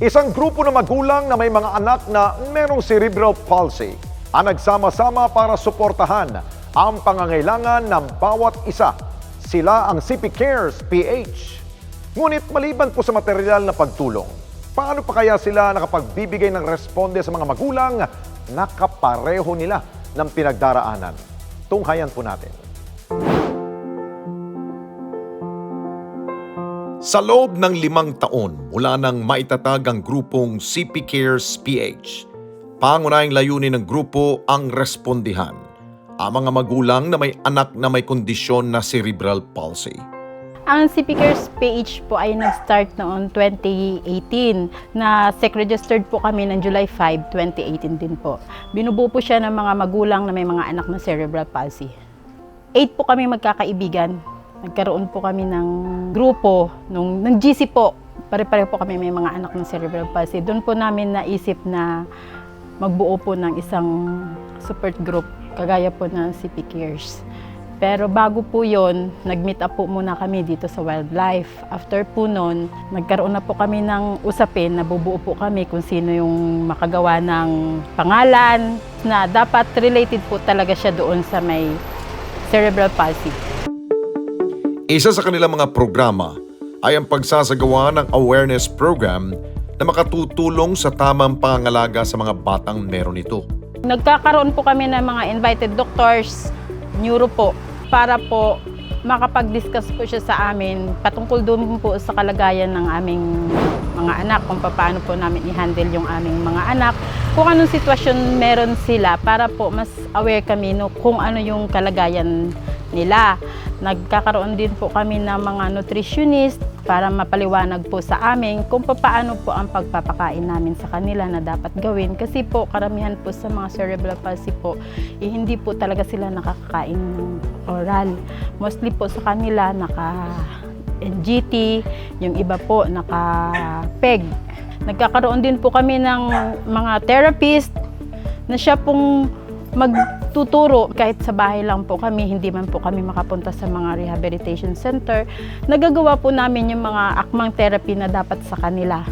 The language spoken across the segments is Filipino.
Isang grupo ng magulang na may mga anak na merong cerebral palsy ang nagsama-sama para suportahan ang pangangailangan ng bawat isa. Sila ang CP Cares PH. Ngunit maliban po sa material na pagtulong, paano pa kaya sila nakapagbibigay ng responde sa mga magulang na kapareho nila ng pinagdaraanan? Tunghayan po natin. Sa loob ng limang taon mula nang maitatag ang grupong CP Cares PH, pangunahing layunin ng grupo ang respondihan ang mga magulang na may anak na may kondisyon na cerebral palsy. Ang CP Cares PH po ay nag-start noong 2018 na SEC-registered po kami ng July 5, 2018 din po. Binubuo po siya ng mga magulang na may mga anak na cerebral palsy. Eight po kami magkakaibigan. Nagkaroon po kami ng grupo, nung, ng GC po. Pare-pareho po kami may mga anak ng cerebral palsy. Doon po namin naisip na magbuo po ng isang support group kagaya po ng CP Cares. Pero bago po yon, nag-meet up po muna kami dito sa wildlife. After po nun, nagkaroon na po kami ng usapin na bubuo po kami kung sino yung makagawa ng pangalan na dapat related po talaga siya doon sa may cerebral palsy. Isa sa kanilang mga programa ay ang pagsasagawa ng awareness program na makatutulong sa tamang pangangalaga sa mga batang meron ito. Nagkakaroon po kami ng mga invited doctors, neuro po, para po makapag-discuss po siya sa amin patungkol doon po sa kalagayan ng aming mga anak, kung paano po namin i-handle yung aming mga anak, kung anong sitwasyon meron sila para po mas aware kami no, kung ano yung kalagayan nila. Nagkakaroon din po kami ng mga nutritionist para mapaliwanag po sa amin kung paano po ang pagpapakain namin sa kanila na dapat gawin. Kasi po karamihan po sa mga cerebral palsy po, eh, hindi po talaga sila nakakakain oral. Mostly po sa kanila naka NGT, yung iba po naka-PEG. Nagkakaroon din po kami ng mga therapist na siya pong magtuturo kahit sa bahay lang po kami, hindi man po kami makapunta sa mga rehabilitation center. Nagagawa po namin yung mga akmang therapy na dapat sa kanila.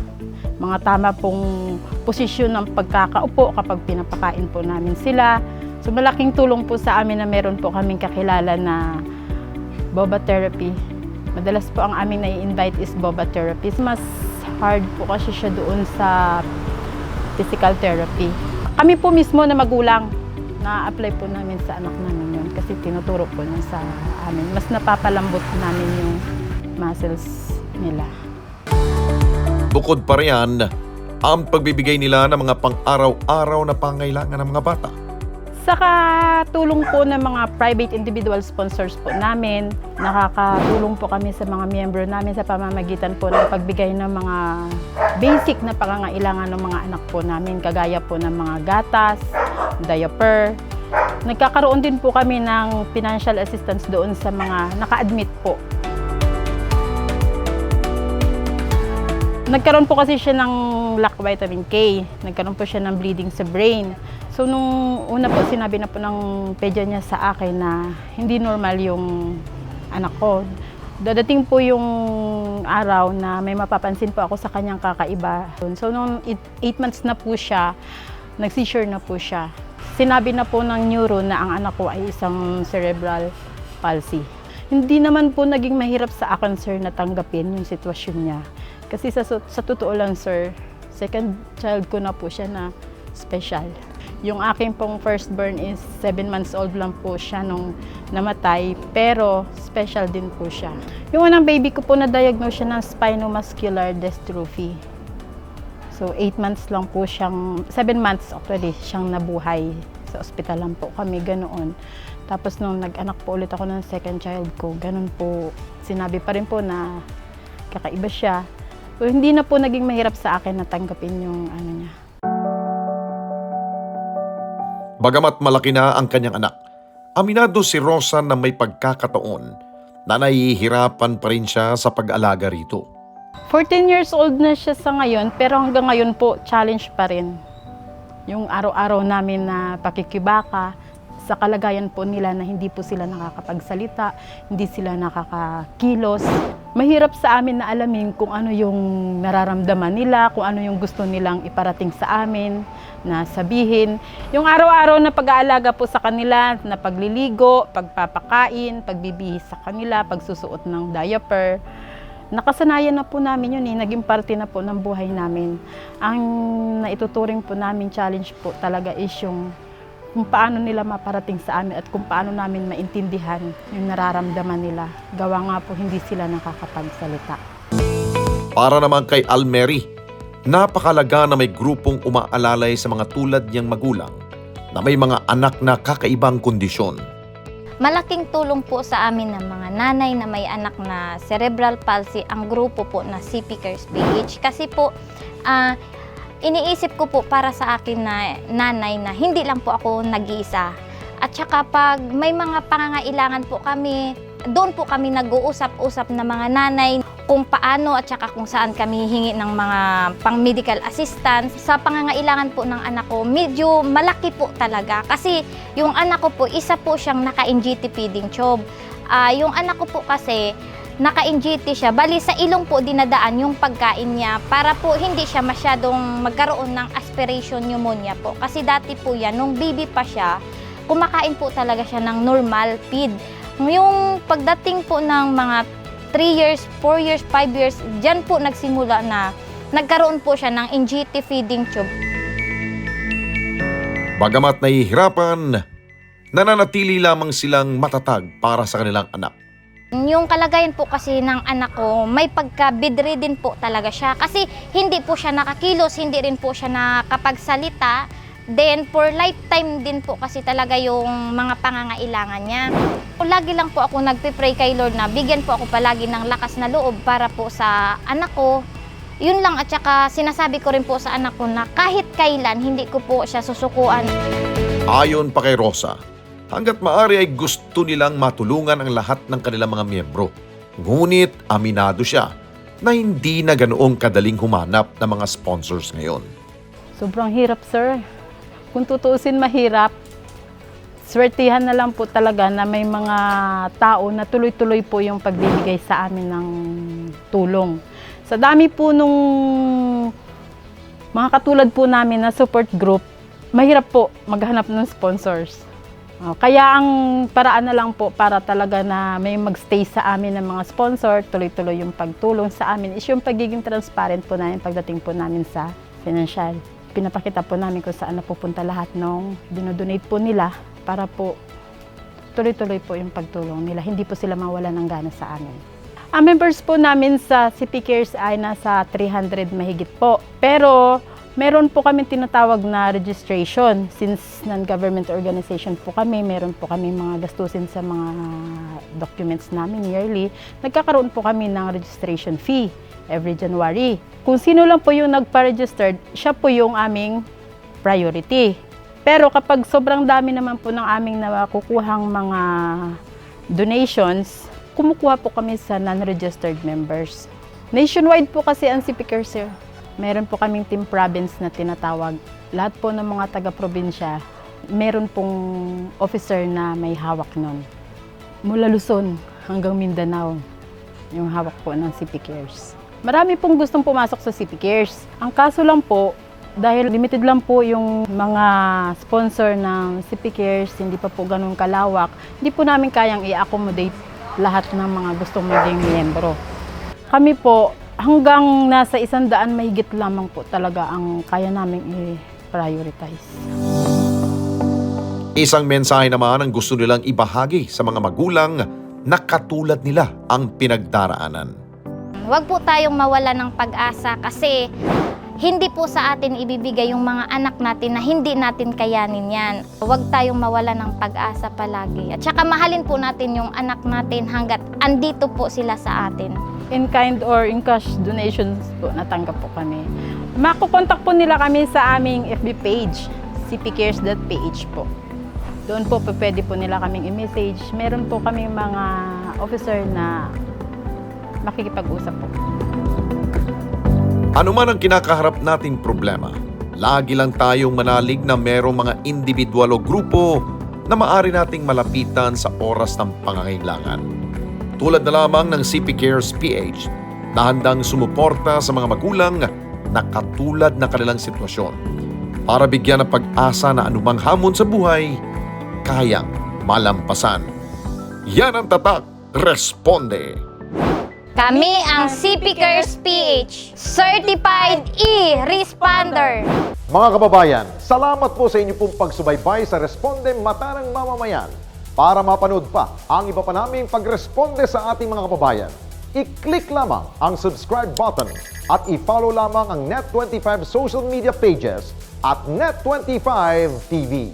Mga tama pong posisyon ng pagkakaupo kapag pinapakain po namin sila. So malaking tulong po sa amin na meron po kaming kakilala na boba therapy. Madalas po ang aming nai-invite is boba therapy. Mas hard po kasi siya doon sa physical therapy. Kami po mismo na magulang, na-apply po namin sa anak namin yun kasi tinuturo po niya sa amin. Mas napapalambot namin yung muscles nila. Bukod pa riyan, ang pagbibigay nila ng mga pang-araw-araw na pangailangan ng mga bata. Saka tulong po ng mga private individual sponsors po namin, nakakatulong po kami sa mga miyembro namin sa pamamagitan po ng pagbigay ng mga basic na pangangailangan ng mga anak po namin, kagaya po ng mga gatas, diaper. Nagkakaroon din po kami ng financial assistance doon sa mga naka-admit po. Nagkaroon po kasi siya ng lack vitamin K. Nagkaroon po siya ng bleeding sa brain. So nung una po sinabi na po ng pedya niya sa akin na hindi normal yung anak ko. Dadating po yung araw na may mapapansin po ako sa kanyang kakaiba. So nung 8 months na po siya, nag-seizure na po siya. Sinabi na po ng neuro na ang anak ko ay isang cerebral palsy. Hindi naman po naging mahirap sa akin, sir, na tanggapin yung sitwasyon niya. Kasi sa, sa totoo lang, sir, second child ko na po siya na special. Yung aking pong firstborn is 7 months old lang po siya nung namatay, pero special din po siya. Yung unang baby ko po na-diagnose siya ng spinomuscular dystrophy. So, 8 months lang po siyang, 7 months actually, siyang nabuhay. Sa ospital lang po kami, ganoon. Tapos nung nag-anak po ulit ako ng second child ko, ganun po, sinabi pa rin po na kakaiba siya. So, hindi na po naging mahirap sa akin na tanggapin yung ano niya. Bagamat malaki na ang kanyang anak, aminado si Rosa na may pagkakataon na nahihirapan pa rin siya sa pag-alaga rito. 14 years old na siya sa ngayon, pero hanggang ngayon po, challenge pa rin. Yung araw-araw namin na pakikibaka, sa kalagayan po nila na hindi po sila nakakapagsalita, hindi sila nakakakilos. Mahirap sa amin na alamin kung ano yung nararamdaman nila, kung ano yung gusto nilang iparating sa amin, na sabihin. Yung araw-araw na pag-aalaga po sa kanila, na pagliligo, pagpapakain, pagbibihis sa kanila, pagsusuot ng diaper, nakasanayan na po namin yun eh, naging parte na po ng buhay namin. Ang naituturing po namin challenge po talaga is yung kung paano nila maparating sa amin at kung paano namin maintindihan yung nararamdaman nila. Gawa nga po hindi sila nakakapagsalita. Para naman kay Almeri, napakalaga na may grupong umaalalay sa mga tulad niyang magulang na may mga anak na kakaibang kondisyon. Malaking tulong po sa amin ng mga nanay na may anak na cerebral palsy ang grupo po na CP Cares PH kasi po ah, iniisip ko po para sa akin na nanay na hindi lang po ako nag-iisa. At saka pag may mga pangangailangan po kami, doon po kami nag-uusap-usap na mga nanay kung paano at saka kung saan kami hingi ng mga pang medical assistance. Sa pangangailangan po ng anak ko, medyo malaki po talaga. Kasi yung anak ko po, isa po siyang naka-NGT feeding tube. Ah, yung anak ko po kasi, naka-NGT siya. Bali, sa ilong po dinadaan yung pagkain niya para po hindi siya masyadong magkaroon ng aspiration pneumonia po. Kasi dati po yan, nung baby pa siya, kumakain po talaga siya ng normal feed. Yung pagdating po ng mga 3 years, 4 years, 5 years, dyan po nagsimula na nagkaroon po siya ng NGT feeding tube. Bagamat nahihirapan, nananatili lamang silang matatag para sa kanilang anak. Yung kalagayan po kasi ng anak ko, may pagka-bedridden po talaga siya. Kasi hindi po siya nakakilos, hindi rin po siya nakapagsalita. Then, for lifetime din po kasi talaga yung mga pangangailangan niya. Lagi lang po ako nagpipray kay Lord na bigyan po ako palagi ng lakas na loob para po sa anak ko. Yun lang at saka sinasabi ko rin po sa anak ko na kahit kailan hindi ko po siya susukuan. Ayon pa kay Rosa, hanggat maari ay gusto nilang matulungan ang lahat ng kanilang mga miyembro. Ngunit aminado siya na hindi na ganoong kadaling humanap ng mga sponsors ngayon. Sobrang hirap, sir. Kung tutuusin mahirap, swertihan na lang po talaga na may mga tao na tuloy-tuloy po yung pagbibigay sa amin ng tulong. Sa dami po nung mga katulad po namin na support group, mahirap po maghanap ng sponsors. Oh, Kaya ang paraan na lang po para talaga na may magstay sa amin ng mga sponsor, tuloy-tuloy yung pagtulong sa amin is yung pagiging transparent po namin pagdating po namin sa financial. Pinapakita po namin kung saan napupunta lahat ng dinodonate po nila para po tuloy-tuloy po yung pagtulong nila. Hindi po sila mawala ng gana sa amin. Ang members po namin sa CP Cares ay nasa 300 mahigit po. Pero meron po kami tinatawag na registration. Since non-government organization po kami, meron po kami mga gastusin sa mga documents namin yearly. Nagkakaroon po kami ng registration fee every January. Kung sino lang po yung nagpa-registered, siya po yung aming priority. Pero kapag sobrang dami naman po ng aming nakukuhang mga donations, kumukuha po kami sa non-registered members. Nationwide po kasi ang CP Care, sir. Meron po kaming team province na tinatawag. Lahat po ng mga taga-probinsya, meron pong officer na may hawak nun. Mula Luzon hanggang Mindanao, yung hawak po ng CP Cares. Marami pong gustong pumasok sa CP Cares. Ang kaso lang po, dahil limited lang po yung mga sponsor ng CP Cares, hindi pa po ganun kalawak, hindi po namin kayang i-accommodate lahat ng mga gustong maging miyembro. Kami po, hanggang nasa isang daan mahigit lamang po talaga ang kaya namin i-prioritize. Isang mensahe naman ang gusto nilang ibahagi sa mga magulang na katulad nila ang pinagdaraanan. Huwag po tayong mawala ng pag-asa kasi hindi po sa atin ibibigay yung mga anak natin na hindi natin kayanin yan. Huwag tayong mawala ng pag-asa palagi. At saka mahalin po natin yung anak natin hanggat andito po sila sa atin. In kind or in cash donations po natanggap po kami. Makukontak po nila kami sa aming FB page, cpcares.ph po. Doon po pwede po nila kaming i-message. Meron po kami mga officer na makikipag-usap po. Ano man ang kinakaharap nating problema, lagi lang tayong manalig na merong mga individual o grupo na maari nating malapitan sa oras ng pangangailangan. Tulad na lamang ng CP Cares PH na handang sumuporta sa mga magulang na katulad ng kanilang sitwasyon para bigyan ng pag-asa na anumang hamon sa buhay kayang malampasan. Yan ang tatak. Responde! Kami ang CP Cares PH, Certified E-Responder. Mga kababayan, salamat po sa inyo pong pagsubaybay sa Responde Mata ng Mamamayan. Para mapanood pa ang iba pa naming pagresponde sa ating mga kababayan, i-click lamang ang subscribe button at i-follow lamang ang Net25 social media pages at Net25 TV.